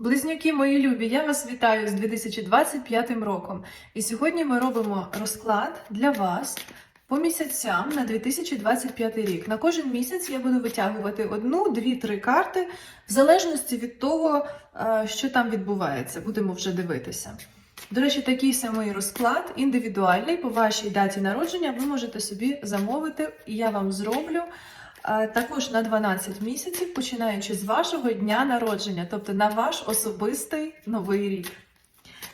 Близнюки мої любі, я вас вітаю з 2025 роком. І сьогодні ми робимо розклад для вас по місяцям на 2025 рік. На кожен місяць я буду витягувати одну, дві, три карти, в залежності від того, е, що там відбувається. Будемо вже дивитися. До речі, такий самий розклад, індивідуальний по вашій даті народження. Ви можете собі замовити, і я вам зроблю. Також на 12 місяців, починаючи з вашого дня народження, тобто на ваш особистий новий рік.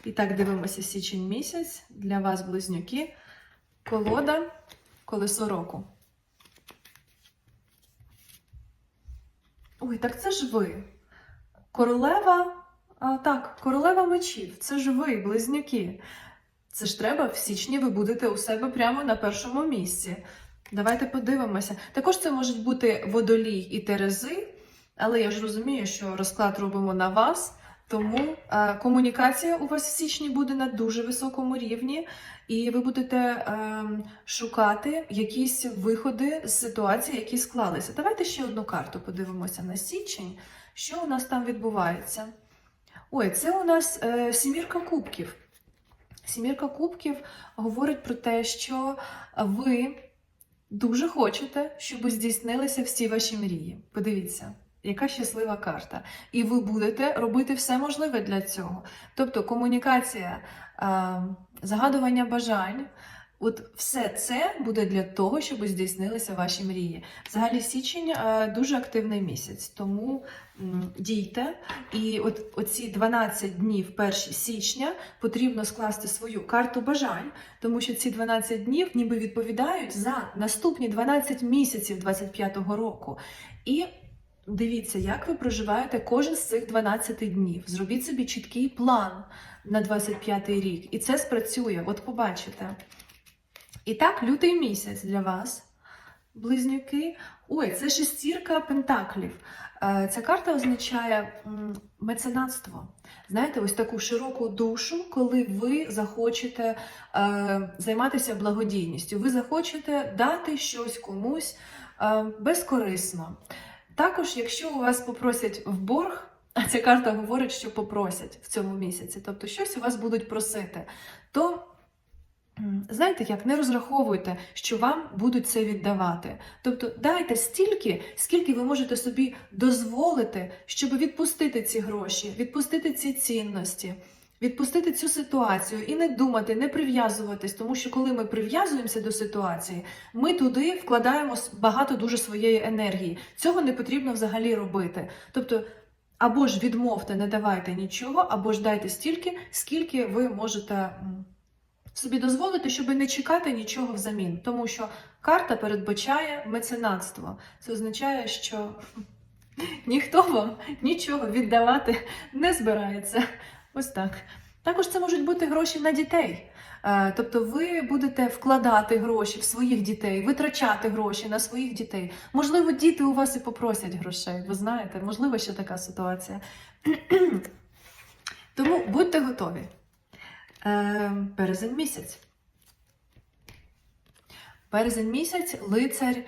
І так, дивимося січень місяць для вас, близнюки. Колода, колесо року. Ой, так це ж ви. Королева. А, так, королева мечів. Це ж ви, близнюки. Це ж треба, в січні ви будете у себе прямо на першому місці. Давайте подивимося. Також це можуть бути водолій і терези, але я ж розумію, що розклад робимо на вас, тому е, комунікація у вас в січні буде на дуже високому рівні, і ви будете е, шукати якісь виходи з ситуації, які склалися. Давайте ще одну карту подивимося на січень. Що у нас там відбувається? Ой, це у нас е, сімірка кубків. Сімірка кубків говорить про те, що ви дуже хочете, щоб здійснилися всі ваші мрії. Подивіться, яка щаслива карта. І ви будете робити все можливе для цього. Тобто комунікація, е, загадування бажань. От все це буде для того, щоб здійснилися ваші мрії. Взагалі, січень е, дуже активний місяць, тому дійте. І от оці 12 днів 1 січня потрібно скласти свою карту бажань, тому що ці 12 днів ніби відповідають за наступні 12 місяців 25-го року. І дивіться, як ви проживаєте кожен з цих 12 днів. Зробіть собі чіткий план на 25-й рік, і це спрацює. От побачите. І так, лютий місяць для вас, близнюки. Ой, це шестірка пентаклів. Е, Ця карта означає меценатство. Знаєте, ось таку широку душу, коли ви захочете е, займатися благодійністю. Ви захочете дати щось комусь е, безкорисно. Також, якщо у вас попросять в борг, а ця карта говорить, що попросять в цьому місяці, тобто щось у вас будуть просити, то Знаєте як, не розраховуйте, що вам будуть це віддавати. Тобто дайте стільки, скільки ви можете собі дозволити, щоб відпустити ці гроші, відпустити ці цінності, відпустити цю ситуацію і не думати, не прив'язуватись, тому що коли ми прив'язуємося до ситуації, ми туди вкладаємо багато дуже своєї енергії. Цього не потрібно взагалі робити. Тобто, або ж відмовте, не давайте нічого, або ж дайте стільки, скільки ви можете. Собі дозволити, щоб не чекати нічого взамін, тому що карта передбачає меценатство. Це означає, що ніхто вам нічого віддавати не збирається. Ось так. Також це можуть бути гроші на дітей. Е, Тобто ви будете вкладати гроші в своїх дітей, витрачати гроші на своїх дітей. Можливо, діти у вас і попросять грошей. Ви знаєте, можливо, ще така ситуація. Тому будьте готові. Е, Березень місяць. Березень місяць, лицар. Е,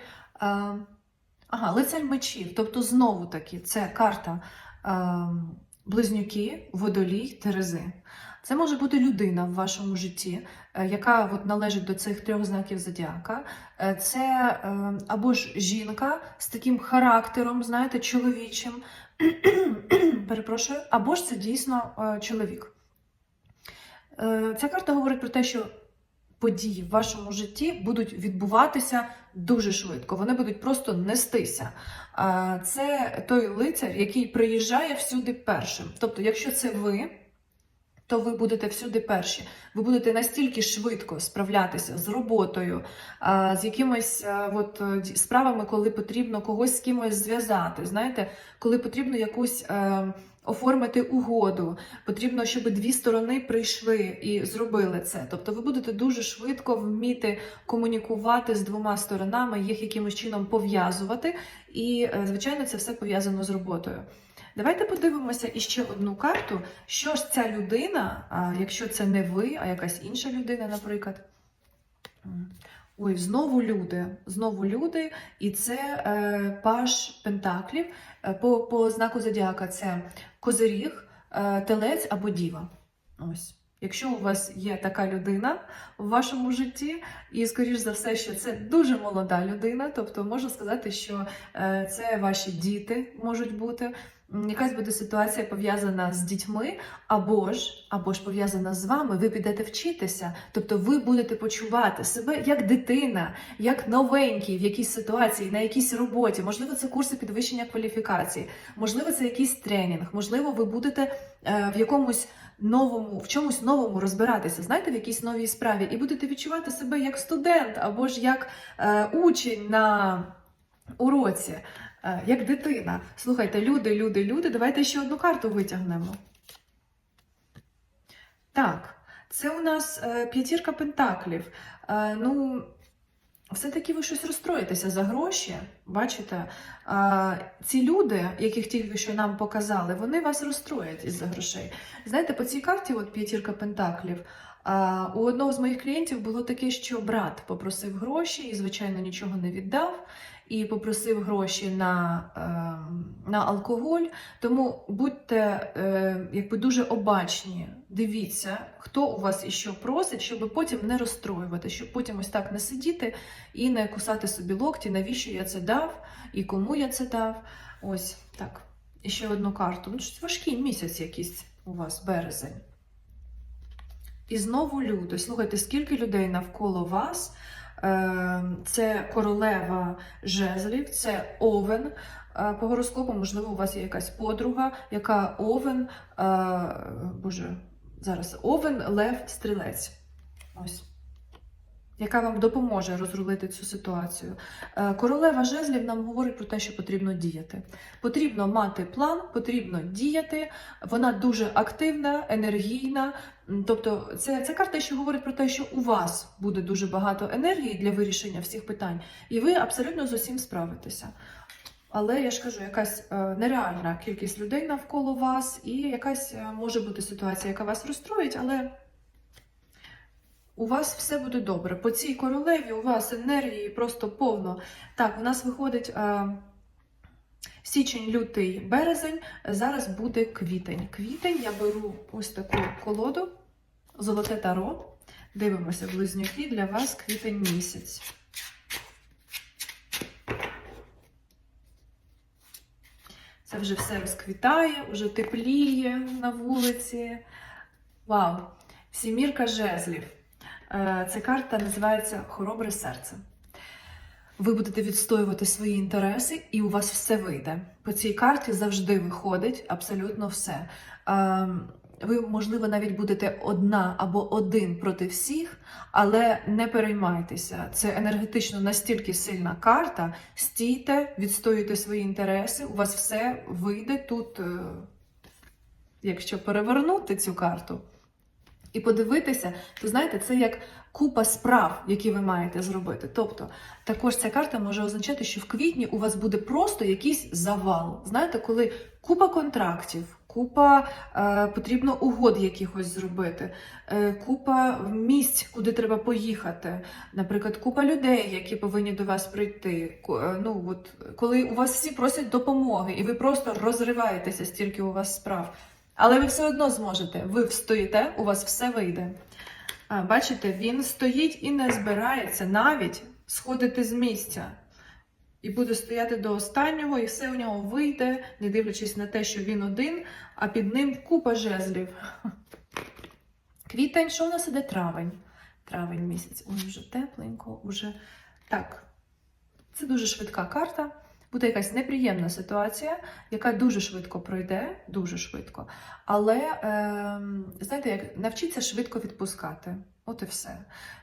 ага, лицар мечів. Тобто, знову таки, це карта е, близнюки, водолій, терези. Це може бути людина в вашому житті, яка от належить до цих трьох знаків зодіака. Це або ж жінка з таким характером, знаєте, чоловічим. Перепрошую, або ж це дійсно чоловік. Е, Ця карта говорить про те, що події в вашому житті будуть відбуватися дуже швидко. Вони будуть просто нестися. Е, Це той лицар, який приїжджає всюди першим. Тобто, якщо це ви, то ви будете всюди перші. Ви будете настільки швидко справлятися з роботою, з якимись е, от, е, справами, коли потрібно когось з кимось зв'язати. Знаєте, коли потрібно якусь. е, Оформити угоду, потрібно, щоб дві сторони прийшли і зробили це. Тобто, ви будете дуже швидко вміти комунікувати з двома сторонами, їх якимось чином пов'язувати. І, звичайно, це все пов'язано з роботою. Давайте подивимося іще одну карту. Що ж ця людина, якщо це не ви, а якась інша людина, наприклад. Ой, знову люди. Знову люди, і це е, паш Пентаклів. Е, По, по знаку Зодіака це Козиріг, е, телець або діва. Ось. Якщо у вас є така людина в вашому житті, і скоріш за все, що це дуже молода людина, тобто можу сказати, що е, це ваші діти можуть бути. Якась буде ситуація пов'язана з дітьми, або ж, або ж пов'язана з вами, ви підете вчитися, тобто ви будете почувати себе як дитина, як новенький в якійсь ситуації, на якійсь роботі. Можливо, це курси підвищення кваліфікації, можливо, це якийсь тренінг, можливо, ви будете е, в якомусь новому, в чомусь новому розбиратися, знаєте, в якійсь новій справі, і будете відчувати себе як студент або ж як е, учень на уроці, як дитина. Слухайте, люди, люди, люди, давайте ще одну карту витягнемо. Так, це у нас е, п'ятірка пентаклів. Е, ну, все-таки ви щось розстроїтеся за гроші. Бачите, е, ці люди, яких тільки що нам показали, вони вас розстроять із-за грошей. Знаєте, по цій карті, от п'ятірка пентаклів, у одного з моїх клієнтів було таке, що брат попросив гроші і, звичайно, нічого не віддав. І попросив гроші на, е, на алкоголь. Тому будьте е, якби дуже обачні, дивіться, хто у вас і що просить, щоб потім не розстроювати, щоб потім ось так не сидіти і не кусати собі локті, навіщо я це дав і кому я це дав. Ось так. І ще одну карту. Ну, важкий місяць якийсь у вас, березень. І знову люди. Слухайте, скільки людей навколо вас. Е, Це королева жезлів, це овен. Е, По гороскопу, можливо, у вас є якась подруга, яка овен, е, боже, зараз овен, лев, стрілець. Ось. Яка вам допоможе розрулити цю ситуацію. Е, Королева жезлів нам говорить про те, що потрібно діяти. Потрібно мати план, потрібно діяти. Вона дуже активна, енергійна. Тобто, це, це карта, що говорить про те, що у вас буде дуже багато енергії для вирішення всіх питань, і ви абсолютно з усім справитеся. Але я ж кажу, якась е, нереальна кількість людей навколо вас, і якась е, може бути ситуація, яка вас розстроїть, але у вас все буде добре. По цій королеві у вас енергії просто повно. Так, у нас виходить е, січень, лютий, березень. Зараз буде квітень. Квітень я беру ось таку колоду, золоте таро. Дивимося, близнюки для вас квітень місяць. Це вже все розквітає, вже тепліє на вулиці. Вау! Сімірка жезлів. Е, Ця карта називається Хоробре серце. Ви будете відстоювати свої інтереси, і у вас все вийде. По цій карті завжди виходить абсолютно все. Е, Ви, можливо, навіть будете одна або один проти всіх, але не переймайтеся. Це енергетично настільки сильна карта. Стійте, відстоюйте свої інтереси, у вас все вийде тут, е, якщо перевернути цю карту і подивитися, то знаєте, це як купа справ, які ви маєте зробити. Тобто, також ця карта може означати, що в квітні у вас буде просто якийсь завал. Знаєте, коли купа контрактів, купа е, потрібно угод якихось зробити, е, купа місць, куди треба поїхати. Наприклад, купа людей, які повинні до вас прийти. Е, Ну от коли у вас всі просять допомоги, і ви просто розриваєтеся, стільки у вас справ. Але ви все одно зможете. Ви встоїте, у вас все вийде. А, бачите, він стоїть і не збирається навіть сходити з місця. І буде стояти до останнього, і все у нього вийде, не дивлячись на те, що він один, а під ним купа жезлів. Квітень, що в нас іде травень? Травень місяць. Ой, вже тепленько, вже. Так. Це дуже швидка карта. Буде якась неприємна ситуація, яка дуже швидко пройде, дуже швидко. Але ем, знаєте, як навчіться швидко відпускати. От і все.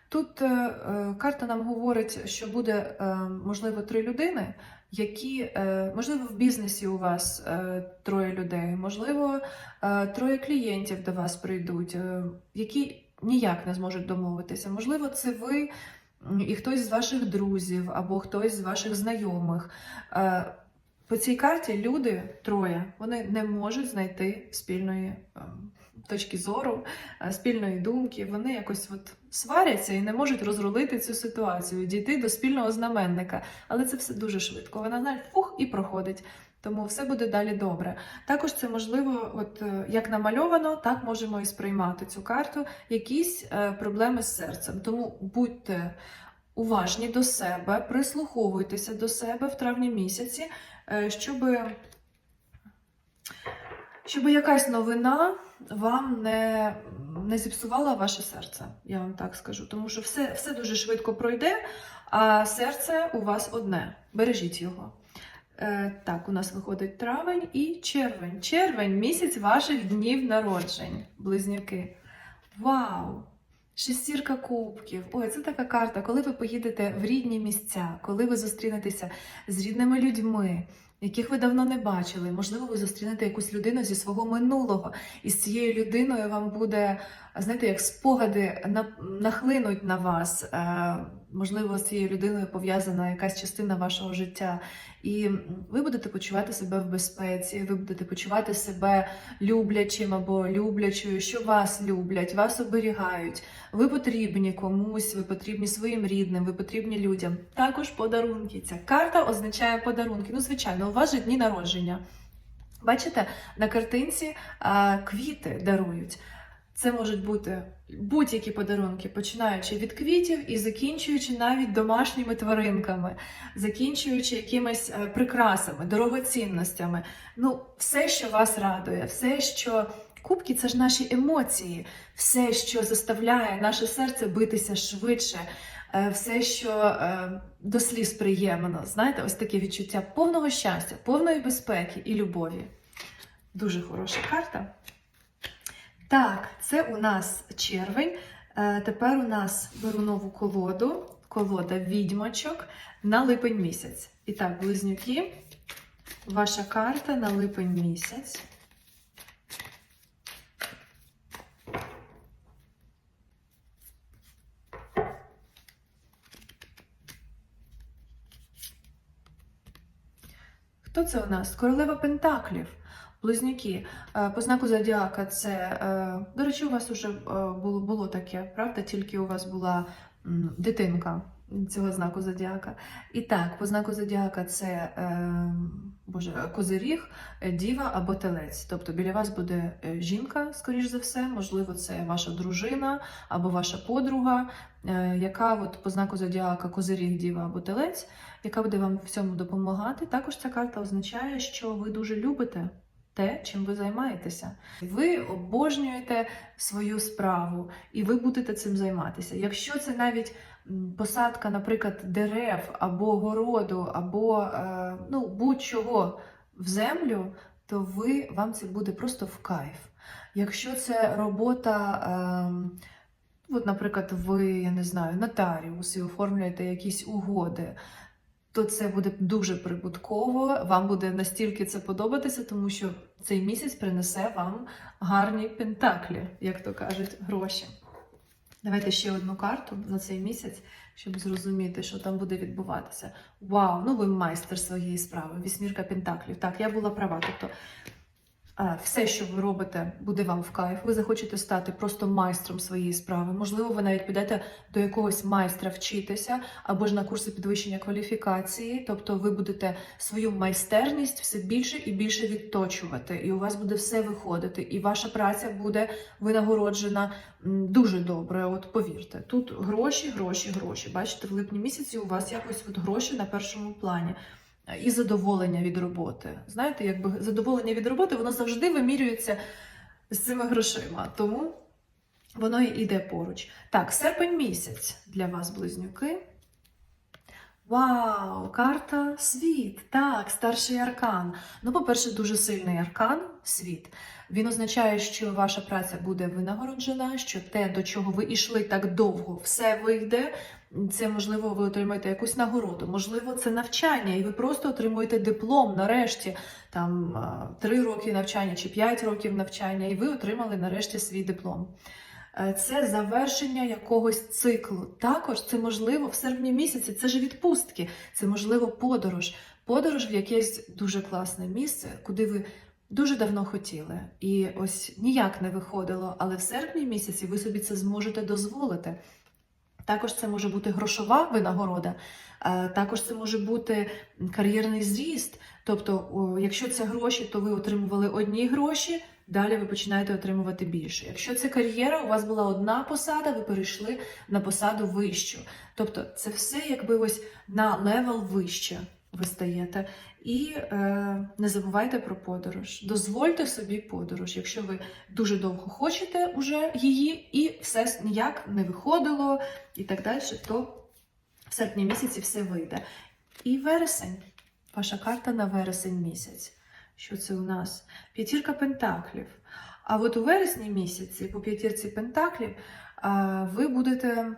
Тут е, е, карта нам говорить, що буде е, можливо три людини, які е, можливо в бізнесі у вас е, троє людей, можливо, е, троє клієнтів до вас прийдуть, е, які ніяк не зможуть домовитися. Можливо, це ви і хтось з ваших друзів або хтось з ваших знайомих. Е, По цій карті люди троє вони не можуть знайти спільної ем, точки зору, е, спільної думки. Вони якось от сваряться і не можуть розрулити цю ситуацію, дійти до спільного знаменника. Але це все дуже швидко. Вона навіть фух і проходить. Тому все буде далі добре. Також це можливо, от е, як намальовано, так можемо і сприймати цю карту. Якісь е, проблеми з серцем. Тому будьте уважні до себе, прислуховуйтеся до себе в травні місяці, е, щоб, щоб якась новина вам не, не зіпсувала ваше серце. Я вам так скажу. Тому що все, все дуже швидко пройде, а серце у вас одне. Бережіть його. Е, так, у нас виходить травень і червень. Червень місяць ваших днів народжень, близнюки. Вау! Шестірка кубків. Ой, це така карта, коли ви поїдете в рідні місця, коли ви зустрінетеся з рідними людьми, яких ви давно не бачили. Можливо, ви зустрінете якусь людину зі свого минулого, і з цією людиною вам буде, знаєте, як спогади нахлинуть на вас. Можливо, з цією людиною пов'язана якась частина вашого життя. І ви будете почувати себе в безпеці, ви будете почувати себе люблячим або люблячою, що вас люблять, вас оберігають. Ви потрібні комусь, ви потрібні своїм рідним, ви потрібні людям. Також подарунки. Ця карта означає подарунки. Ну, звичайно, у вас же дні народження. Бачите, на картинці а, квіти дарують. Це можуть бути будь-які подарунки, починаючи від квітів і закінчуючи навіть домашніми тваринками, закінчуючи якимись е, прикрасами, дорогоцінностями. Ну, все, що вас радує, все, що кубки це ж наші емоції, все, що заставляє наше серце битися швидше, е, все, що е, до сліз приємно. Знаєте, ось таке відчуття повного щастя, повної безпеки і любові. Дуже хороша карта. Так, це у нас червень. Е, Тепер у нас беру нову колоду, колода відьмачок на липень місяць. І так, близнюки, ваша карта на липень місяць. Хто це у нас? Королева Пентаклів. Близнюки. Е, По знаку зодіака це, е, до речі, у вас вже було, було таке, правда? Тільки у вас була дитинка цього знаку зодіака. І так, по знаку зодіака це е, боже, козиріг, е, діва або телець. Тобто біля вас буде е, жінка, скоріш за все, можливо, це ваша дружина або ваша подруга, е, яка от по знаку зодіака козиріг, діва або телець, яка буде вам в цьому допомагати. Також ця карта означає, що ви дуже любите те, чим ви займаєтеся. Ви обожнюєте свою справу, і ви будете цим займатися. Якщо це навіть посадка, наприклад, дерев або городу, або е, ну, будь-чого в землю, то ви, вам це буде просто в кайф. Якщо це робота, ем, от, наприклад, ви, я не знаю, нотаріус і оформлюєте якісь угоди, то це буде дуже прибутково. Вам буде настільки це подобатися, тому що цей місяць принесе вам гарні пентаклі, як то кажуть, гроші. Давайте ще одну карту на цей місяць, щоб зрозуміти, що там буде відбуватися. Вау, ну ви майстер своєї справи. Вісьмірка пентаклів. Так, я була права. Тобто все, що ви робите, буде вам в кайф. Ви захочете стати просто майстром своєї справи. Можливо, ви навіть підете до якогось майстра вчитися або ж на курси підвищення кваліфікації. Тобто, ви будете свою майстерність все більше і більше відточувати, і у вас буде все виходити, і ваша праця буде винагороджена дуже добре. От повірте, тут гроші, гроші, гроші. Бачите, в липні місяці у вас якось от гроші на першому плані. І задоволення від роботи. Знаєте, якби задоволення від роботи воно завжди вимірюється з цими грошима. Тому воно і йде поруч. Так, серпень місяць для вас, близнюки. Вау! Карта світ. Так, старший аркан. Ну, по-перше, дуже сильний аркан світ. Він означає, що ваша праця буде винагороджена, що те, до чого ви йшли так довго, все вийде. Це можливо, ви отримаєте якусь нагороду, можливо, це навчання, і ви просто отримуєте диплом нарешті, там три роки навчання чи п'ять років навчання, і ви отримали нарешті свій диплом. Е, Це завершення якогось циклу. Також це можливо в серпні місяці, це ж відпустки, це можливо подорож. Подорож в якесь дуже класне місце, куди ви дуже давно хотіли. І ось ніяк не виходило, але в серпні місяці ви собі це зможете дозволити. Також це може бути грошова винагорода, е, також це може бути кар'єрний зріст. Тобто, якщо це гроші, то ви отримували одні гроші, далі ви починаєте отримувати більше. Якщо це кар'єра, у вас була одна посада, ви перейшли на посаду вищу. Тобто, це все якби ось на левел вище ви стаєте. І е, не забувайте про подорож. Дозвольте собі подорож, якщо ви дуже довго хочете уже її, і все ніяк не виходило, і так далі, то в серпні місяці все вийде. І вересень, ваша карта на вересень місяць. Що це у нас? П'ятірка пентаклів. А от у вересні місяці, по п'ятірці пентаклів, ви будете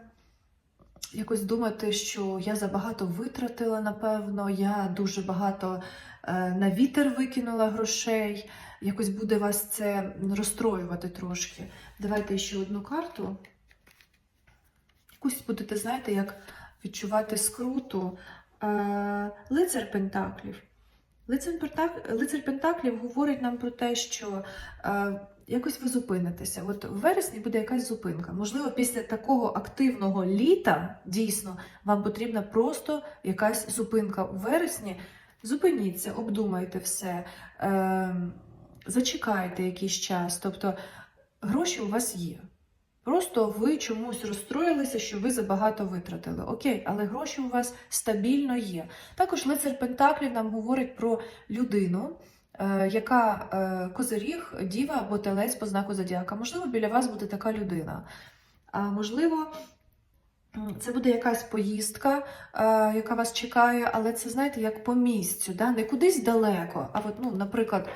якось думати, що я забагато витратила, напевно, я дуже багато е, на вітер викинула грошей. Якось буде вас це розстроювати трошки. Давайте ще одну карту. Якусь будете, знаєте, як відчувати скруту. Е, лицар Пентаклів. Лицар, Пентаклів говорить нам про те, що е, якось ви зупинитеся. От в вересні буде якась зупинка. Можливо, після такого активного літа дійсно вам потрібна просто якась зупинка у вересні. Зупиніться, обдумайте все, е, зачекайте якийсь час. Тобто гроші у вас є. Просто ви чомусь розстроїлися, що ви забагато витратили. Окей, але гроші у вас стабільно є. Також лицар Пентаклів нам говорить про людину, е, яка е, козиріг, діва або телець по знаку зодіака. Можливо, біля вас буде така людина. А можливо, це буде якась поїздка, е, яка вас чекає, але це, знаєте, як по місцю, да? не кудись далеко. А от, ну, наприклад,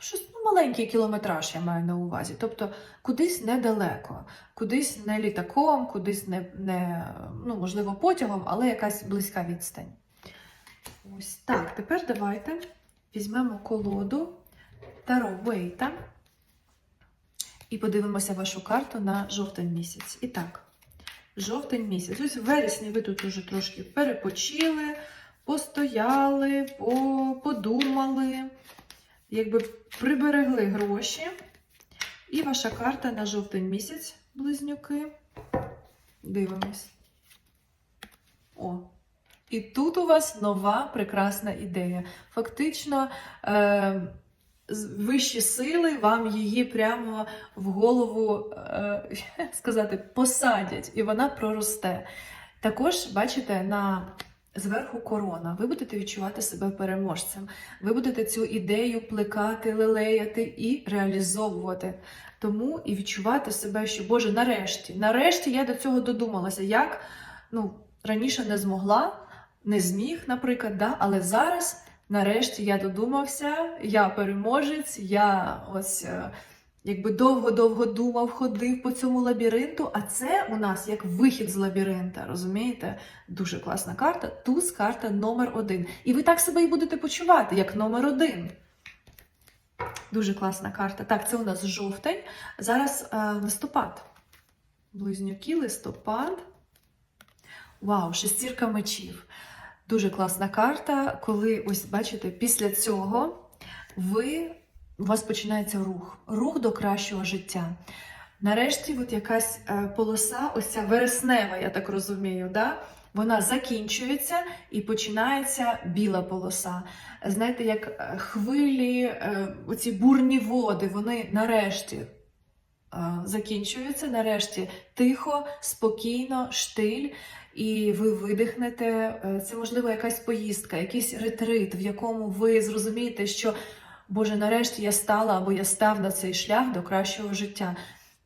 щось ну, маленький кілометраж я маю на увазі. Тобто кудись недалеко, кудись не літаком, кудись не, не ну, можливо, потягом, але якась близька відстань. Ось так. Тепер давайте візьмемо колоду Таро Вейта і подивимося вашу карту на жовтень місяць. І так, жовтень місяць. Ось в вересні ви тут уже трошки перепочили, постояли, подумали, якби приберегли гроші. І ваша карта на жовтень місяць, близнюки. Дивимось. О. І тут у вас нова прекрасна ідея. Фактично, е, вищі сили вам її прямо в голову е, сказати, посадять, і вона проросте. Також, бачите, на зверху корона. Ви будете відчувати себе переможцем. Ви будете цю ідею плекати, лелеяти і реалізовувати. Тому і відчувати себе, що Боже, нарешті, нарешті я до цього додумалася. Як ну, раніше не змогла, не зміг, наприклад, да? але зараз, нарешті, я додумався, я переможець, я ось. Якби довго-довго думав, ходив по цьому лабіринту, а це у нас як вихід з лабіринта, розумієте? Дуже класна карта. Туз карта номер один. І ви так себе і будете почувати, як номер один. Дуже класна карта. Так, це у нас жовтень. Зараз е, листопад. Близнюки, листопад. Вау, шестірка мечів. Дуже класна карта, коли, ось бачите, після цього ви, у вас починається рух, рух до кращого життя. Нарешті, от якась е, полоса, ось ця вереснева, я так розумію, да? вона закінчується і починається біла полоса. Знаєте, як е, хвилі, е, оці бурні води, вони нарешті закінчуються, нарешті тихо, спокійно, штиль. І ви видихнете. Це можливо якась поїздка, якийсь ретрит, в якому ви зрозумієте, що Боже, нарешті я стала або я став на цей шлях до кращого життя.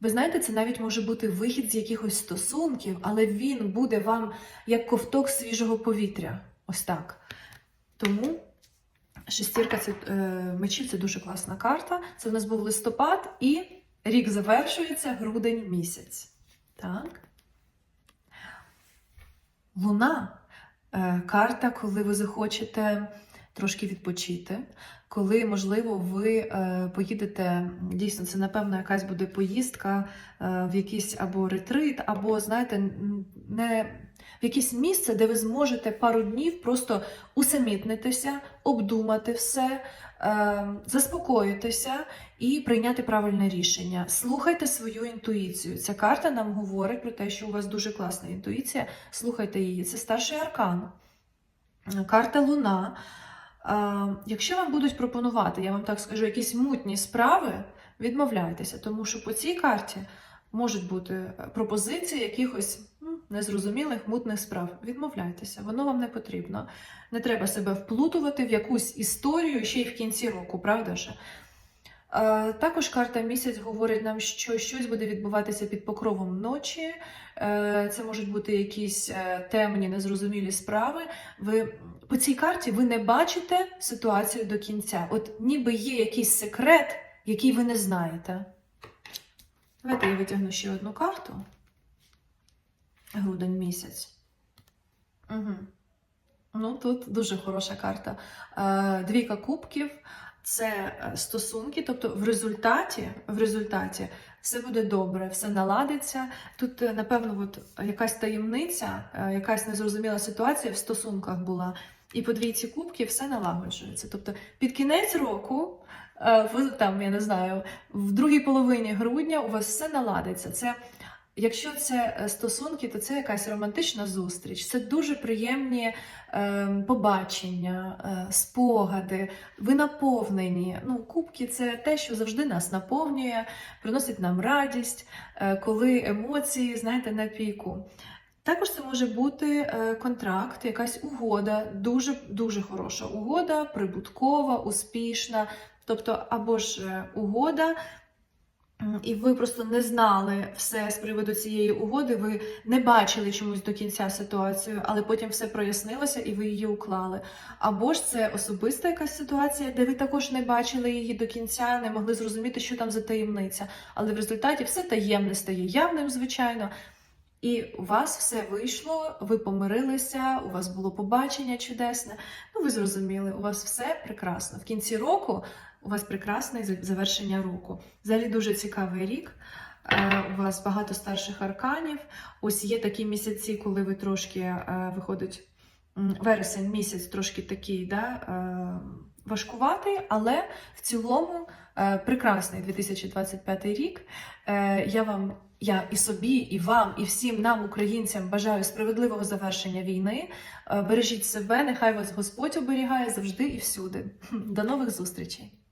Ви знаєте, це навіть може бути вихід з якихось стосунків, але він буде вам як ковток свіжого повітря. Ось так. Тому шестірка це, е, мечів це дуже класна карта. Це в нас був листопад, і рік завершується грудень місяць. Так. Луна е, карта, коли ви захочете трошки відпочити, коли, можливо, ви е, поїдете, дійсно, це, напевно, якась буде поїздка е, в якийсь або ретрит, або, знаєте, не в якесь місце, де ви зможете пару днів просто усамітнитися, обдумати все, е, заспокоїтися і прийняти правильне рішення. Слухайте свою інтуїцію. Ця карта нам говорить про те, що у вас дуже класна інтуїція. Слухайте її. Це старший аркан. Карта Луна. Якщо вам будуть пропонувати, я вам так скажу, якісь мутні справи, відмовляйтеся, тому що по цій карті можуть бути е, пропозиції якихось ну, незрозумілих мутних справ. Відмовляйтеся, воно вам не потрібно. Не треба себе вплутувати в якусь історію ще й в кінці року, правда ж? Також карта місяць говорить нам, що щось буде відбуватися під покровом ночі. Е, Це можуть бути якісь е, темні, незрозумілі справи. Ви по цій карті ви не бачите ситуацію до кінця. От ніби є якийсь секрет, який ви не знаєте. Давайте я витягну ще одну карту. Грудень місяць. Угу. Ну, тут дуже хороша карта. Е, Двійка кубків це е, стосунки, тобто в результаті, в результаті все буде добре, все наладиться. Тут, е, напевно, от якась таємниця, е, якась незрозуміла ситуація в стосунках була. І по двійці кубків все налагоджується. Тобто під кінець року, в там, я не знаю, в другій половині грудня у вас все наладиться. Це Якщо це е, стосунки, то це якась романтична зустріч. Це дуже приємні е, побачення, е, спогади, ви наповнені. Ну, кубки це те, що завжди нас наповнює, приносить нам радість, е, коли емоції, знаєте, на піку. Також це може бути е, контракт, якась угода, дуже дуже хороша угода, прибуткова, успішна. Тобто, або ж е, угода, і ви просто не знали все з приводу цієї угоди, ви не бачили чомусь до кінця ситуацію, але потім все прояснилося і ви її уклали. Або ж це особиста якась ситуація, де ви також не бачили її до кінця, не могли зрозуміти, що там за таємниця. Але в результаті все таємне стає явним, звичайно. І у вас все вийшло, ви помирилися, у вас було побачення чудесне. Ну, ви зрозуміли, у вас все прекрасно. В кінці року у вас прекрасне завершення року. Взагалі дуже цікавий рік. Е, У вас багато старших арканів. Ось є такі місяці, коли ви трошки е, виходить вересень місяць, трошки такий, да, е, важкуватий, але в цілому прекрасний 2025 рік. Я вам я і собі, і вам, і всім нам, українцям, бажаю справедливого завершення війни. Бережіть себе, нехай вас Господь оберігає завжди і всюди. До нових зустрічей!